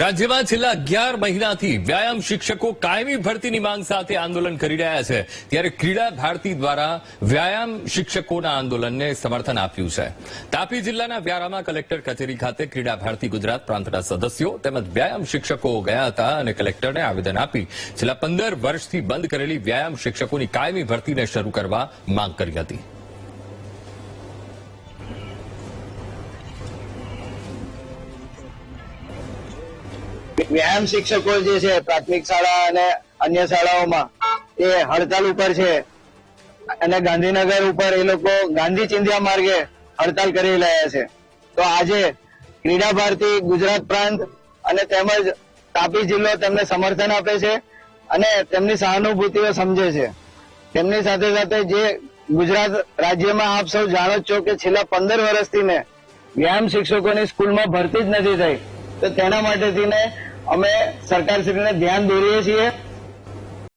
રાજ્યમાં છેલ્લા અગિયાર મહિનાથી વ્યાયામ શિક્ષકો કાયમી ભરતીની માંગ સાથે આંદોલન કરી રહ્યા છે. ત્યારે ક્રીડા ભારતી દ્વારા વ્યાયામ શિક્ષકોના આંદોલનને સમર્થન આપ્યું છે. તાપી જિલ્લાના વ્યારામાં કલેક્ટર કચેરી ખાતે ક્રીડા ભારતી ગુજરાત પ્રાંતના સદસ્યો તેમજ વ્યાયામ શિક્ષકો ગયા હતા અને કલેક્ટરને આવેદન આપી છેલ્લા પંદર વર્ષથી બંધ કરેલી વ્યાયામ શિક્ષકોની કાયમી ભરતીને શરૂ કરવા માંગ કરી હતી. વ્યાયામ શિક્ષકો જે છે, પ્રાથમિક શાળા અને અન્ય શાળાઓમાં, એ હડતાલ ઉપર છે. અને ગાંધીનગર ઉપર એ લોકો ગાંધી ચિંધ્યા માર્ગે હડતાલ કરી રહ્યા છે. તો આજે ક્રીડા ભારતી ગુજરાત પ્રાંત અને તેમજ તાપી જિલ્લો તેમને સમર્થન આપે છે અને તેમની સહાનુભૂતિઓ સમજે છે. તેમની સાથે સાથે જે ગુજરાત રાજ્યમાં આપ સૌ જાણો છો કે છેલ્લા પંદર વર્ષથી ને વ્યાયામ શિક્ષકોની સ્કૂલમાં ભરતી જ નથી થઈ. તો તેના માટેથી થઈને અમે સરકારશ્રીને ધ્યાન દોરીએ છીએ.